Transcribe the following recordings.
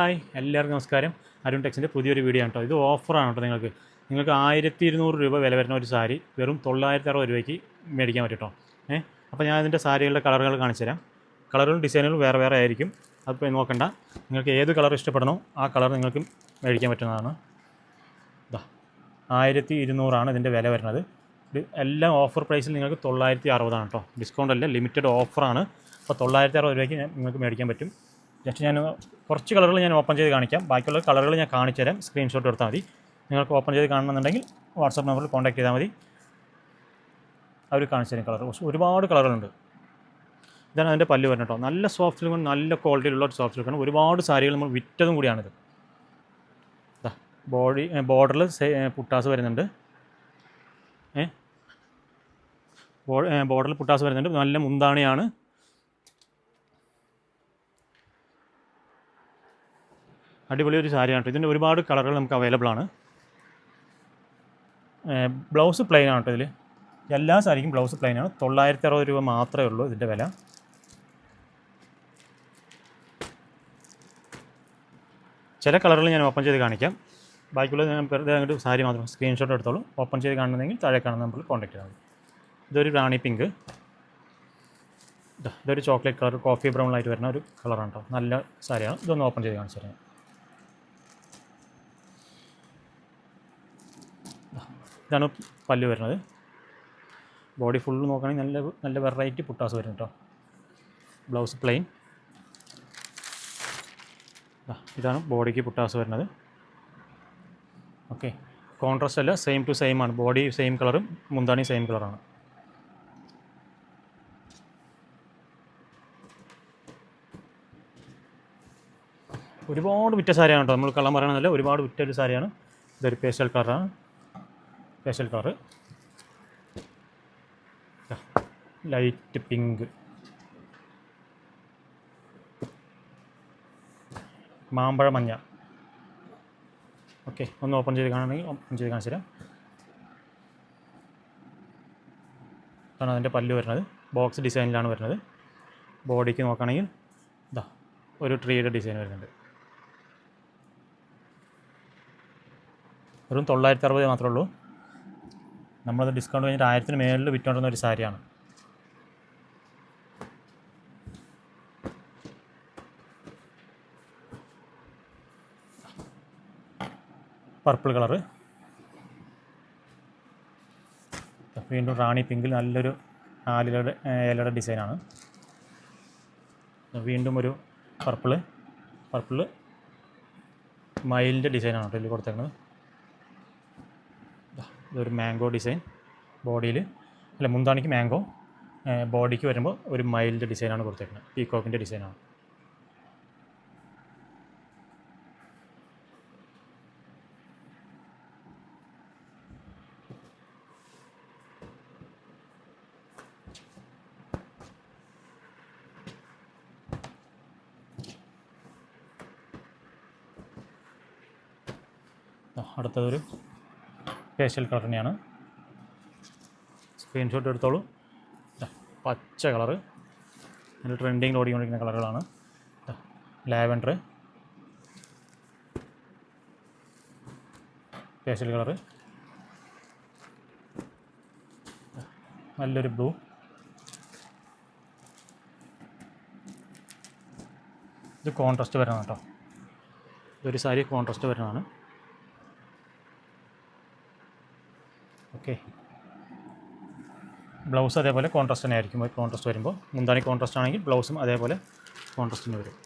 Hi എല്ലാവർക്കും നമസ്കാരം. അരുൺ ടെക്സിന്റെ പുതിയൊരു വീഡിയോ ആണ് കേട്ടോ ഇത് ഓഫറാണ് കേട്ടോ നിങ്ങൾക്ക്. നിങ്ങൾക്ക് ആയിരത്തി ഇരുന്നൂറ് രൂപ വില വരുന്ന ഒരു സാരി വെറും തൊള്ളായിരത്തി അറുപത് രൂപയ്ക്ക് മേടിക്കാൻ പറ്റും ഏഹ് അപ്പോൾ ഞാൻ ഇതിന്റെ സാരികളുടെ കളറുകൾ കാണിച്ചു തരാം. കളറുകളും ഡിസൈനുകളും വേറെ വേറെ ആയിരിക്കും. അപ്പോൾ നോക്കണ്ട. നിങ്ങൾക്ക് ഏത് കളർ ഇഷ്ടപ്പെടണോ ആ കളർ നിങ്ങൾക്ക് മേടിക്കാൻ പറ്റുന്നതാണ്. ഇതാ ആയിരത്തി ഇരുന്നൂറാണ് ഇതിന്റെ വില വരുന്നത്. ഇത് എല്ലാം ഓഫർ പ്രൈസിൽ നിങ്ങൾക്ക് തൊള്ളായിരത്തി അറുപതാണ് കേട്ടോ ഡിസ്കൗണ്ട് അല്ല ലിമിറ്റഡ് ഓഫറാണ് അപ്പോൾ തൊള്ളായിരത്തി അറുപത് രൂപയ്ക്ക് നിങ്ങൾക്ക് മേടിക്കാൻ പറ്റും. ജസ്റ്റ് ഞാൻ കുറച്ച് കളറുകൾ ഞാൻ ഓപ്പൺ ചെയ്ത് കാണിക്കാം. ബാക്കിയുള്ള കളറുകൾ ഞാൻ കാണിച്ചു തരാം സ്ക്രീൻഷോട്ട് എടുത്താൽ മതി. നിങ്ങൾക്ക് ഓപ്പൺ ചെയ്ത് കാണണമെന്നുണ്ടെങ്കിൽ വാട്സാപ്പ് നമ്പറിൽ കോൺടാക്ട് ചെയ്താൽ മതി. അവർ കാണിച്ചു തരും കളർ. ഒരുപാട് കളറുകളുണ്ട്. ഇതാണ് അതിന്റെ പല്ല് വരുന്നത് കേട്ടോ. നല്ല സോഫ്റ്റ് സിൽക്കാണ് നല്ല ക്വാളിറ്റിയിലുള്ള സോഫ്റ്റ് സിൽക്കാണ് ഒരുപാട് സാരികൾ നമ്മൾ വിറ്റതും കൂടിയാണിത്. ബോഡി ബോർഡറിൽ പുട്ടാസ് വരുന്നുണ്ട്. ബോർഡറിൽ പുട്ടാസ് വരുന്നുണ്ട്. നല്ല മുന്താണിയാണ്. അടിപൊളി ഒരു സാരിയാണ് കേട്ടോ. ഇതിന്റെ ഒരുപാട് കളറുകൾ നമുക്ക് അവൈലബിൾ ആണ്. ബ്ലൗസ് പ്ലെയിൻ ആണ് കേട്ടോ ഇതിൽ എല്ലാ സാരിക്കും ബ്ലൗസ് പ്ലെയിൻ ആണ്. തൊള്ളായിരത്തി അറുപത് രൂപ മാത്രമേ ഉള്ളൂ ഇതിന്റെ വില. ചില കളറുകൾ ഞാൻ ഓപ്പൺ ചെയ്ത് കാണിക്കാം. ബാക്കിയുള്ള ഞാൻ വെറുതെ അങ്ങോട്ട് സാരി മാത്രം സ്ക്രീൻഷോട്ട് എടുത്തോളൂ. ഓപ്പൺ ചെയ്ത് കാണണമെങ്കിൽ താഴെ കാണുന്ന നമ്മൾ കോൺടാക്ട് ചെയ്താൽ മതി. ഇതൊരു റാണി പിങ്ക് ഇതാ, ഇതൊരു ചോക്ലേറ്റ് കളർ കോഫി ബ്രൗൺ ബ്രൗണിലായിട്ട് വരുന്ന ഒരു കളറാണ് കേട്ടോ. നല്ല സാരിയാണ്. ഇതൊന്ന് ഓപ്പൺ ചെയ്ത് കാണിച്ചു തരാം. ഇതാണ് പല്ല് വരുന്നത്. ബോഡി ഫുള്ള് നോക്കുകയാണെങ്കിൽ നല്ല നല്ല വെറൈറ്റി പുട്ടാസ് വരും കേട്ടോ ബ്ലൗസ് പ്ലെയിൻ ഇതാണ് ബോഡിക്ക് പുട്ടാസ് വരുന്നത്. ഓക്കെ കോൺട്രാസ്റ്റ് അല്ല സെയിം ടു സെയിം ആണ്. ബോഡി സെയിം കളറും മുന്താണി സെയിം കളറാണ് ഒരുപാട് വിറ്റ സാരിയാണ് കേട്ടോ നമ്മൾ കള്ളം പറയണമെന്നല്ല ഒരുപാട് വിറ്റ ഒരു സാരിയാണ്. ഇതൊരു പേസ്റ്റൽ കളറാണ് പേസ്റ്റൽ കളറ്. Light pink. മാമ്പഴ മഞ്ഞ. ഓക്കെ ഒന്ന് ഓപ്പൺ ചെയ്ത് കാണണമെങ്കിൽ ഓപ്പൺ ചെയ്ത് കാണിച്ചു തരാം ഇതാണ് അതിന്റെ പല്ല് വരുന്നത്. ബോക്സ് ഡിസൈനിലാണ് വരുന്നത്. ബോഡിക്ക് നോക്കുകയാണെങ്കിൽ ഇതാ ഒരു ട്രീയുടെ ഡിസൈൻ വരുന്നുണ്ട്. വെറും തൊള്ളായിരത്തി അറുപത് മാത്രമേ ഉള്ളൂ. നമ്മളത് ഡിസ്കൗണ്ട് കഴിഞ്ഞിട്ട് ആയിരത്തിന് മേളിൽ വിറ്റുകൊണ്ടിരുന്ന ഒരു സാരിയാണ്. പർപ്പിൾ കളറ് വീണ്ടും റാണി പിങ്കിൽ നല്ലൊരു ആലിലയുടെ ഇലയുടെ ഡിസൈനാണ് വീണ്ടും ഒരു പർപ്പിൾ പർപ്പിൾ മയിലിന്റെ ഡിസൈനാണ് കേട്ടോ ഇതിൽ കൊടുത്തേക്കുന്നത് ഇതൊരു മാംഗോ ഡിസൈൻ ബോഡിയിൽ. അല്ല മുന്താണിക്ക് മാംഗോ ബോഡിക്ക് വരുമ്പോൾ ഒരു മൈൽഡ് ഡിസൈനാണ് കൊടുത്തേക്കുന്നത്. പീക്കോക്കിന്റെ ഡിസൈനാണ്. അടുത്തതൊരു പേസ്റ്റൽ കളർ തന്നെയാണ്. സ്ക്രീൻഷോട്ട് എടുത്തോളൂ. പച്ച കളർ നല്ല ട്രെൻഡിങ് ഓടിക്കൊണ്ടിരിക്കുന്ന കളറുകളാണ്. ലാവൻഡർ പേസ്റ്റൽ കളർ നല്ലൊരു ബ്ലൂ. ഇത് കോൺട്രാസ്റ്റ് വരണം കേട്ടോ. ഇതൊരു സാരി കോൺട്രാസ്റ്റ് വരുന്നതാണ്. ഓക്കെ. ബ്ലൗസ് അതേപോലെ കോൺട്രാസ്റ്റ് തന്നെ ആയിരിക്കും. കോൺട്രാസ്റ്റ് വരുമ്പോൾ മുന്താണി കോൺട്രാസ്റ്റ് ആണെങ്കിൽ ബ്ലൗസും അതേപോലെ കോൺട്രാസ്റ്റിന് വരും.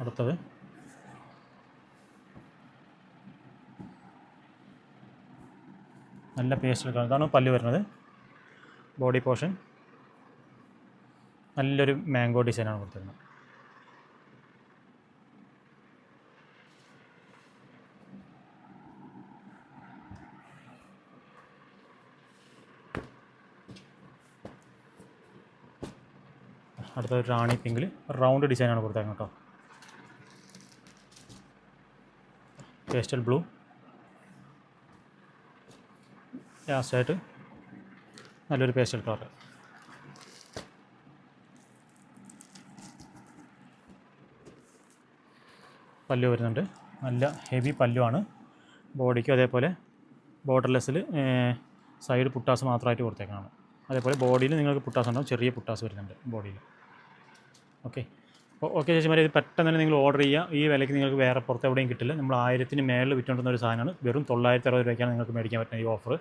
അടുത്തത്. നല്ല പേസ്റ്റ് കളർ ഇതാണ് പല്ല് വരുന്നത്. ബോഡി പോർഷൻ നല്ലൊരു മാംഗോ ഡിസൈനാണ് കൊടുത്തിരുന്നത്. അടുത്തൊരു റാണി പിങ്കിൽ റൗണ്ട് ഡിസൈനാണ് കൊടുത്തേക്കുന്നത് കേട്ടോ. Pastel blue. ലാസ്റ്റായിട്ട് നല്ലൊരു പേസ്റ്റൽ കളർ പല്ലു വരുന്നുണ്ട്. നല്ല ഹെവി പല്ലുവാണ്. ബോഡിക്കും അതേപോലെ ബോർഡർലെസ്സിൽ സൈഡ് പുട്ടാസ് മാത്രമായിട്ട് കൊടുത്തേക്കാണ് അതേപോലെ ബോഡിയിൽ നിങ്ങൾക്ക് പുട്ടാസ് ഉണ്ടാവും. ചെറിയ പുട്ടാസ് വരുന്നുണ്ട് ബോഡിയിൽ. ഓക്കെ. അപ്പോൾ ഓക്കെ ചേച്ചിമാരെ ഇത് പെട്ടെന്ന് തന്നെ നിങ്ങൾ ഓർഡർ ചെയ്യുക. ഈ വിലയ്ക്ക് നിങ്ങൾക്ക് വേറെ പുറത്ത് എവിടെയും കിട്ടില്ല. നമ്മൾ ആയിരത്തിന് മേളിൽ വിറ്റുകൊണ്ടിരുന്ന ഒരു സാധനമാണ്. വെറും തൊള്ളായിരത്തി അറുപത് രൂപയ്ക്കാണ് നിങ്ങൾക്ക് മേടിക്കാൻ പറ്റുന്ന ഈ ഓഫർ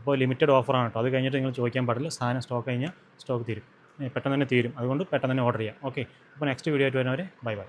അപ്പോൾ ലിമിറ്റഡ് ഓഫറാണ് കേട്ടോ. അത് കഴിഞ്ഞിട്ട് നിങ്ങൾ ചോദിക്കാൻ പാടില്ല. സാധനം സ്റ്റോക്ക് കഴിഞ്ഞാൽ സ്റ്റോക്ക് തീരും. പെട്ടെന്ന് തന്നെ തീരും. അതുകൊണ്ട് പെട്ടെന്ന് തന്നെ ഓർഡർ ചെയ്യാം. ഓക്കെ. അപ്പോൾ നെക്സ്റ്റ് വീഡിയോ ആയിട്ട് വരുന്നവരെ ബൈ ബൈ.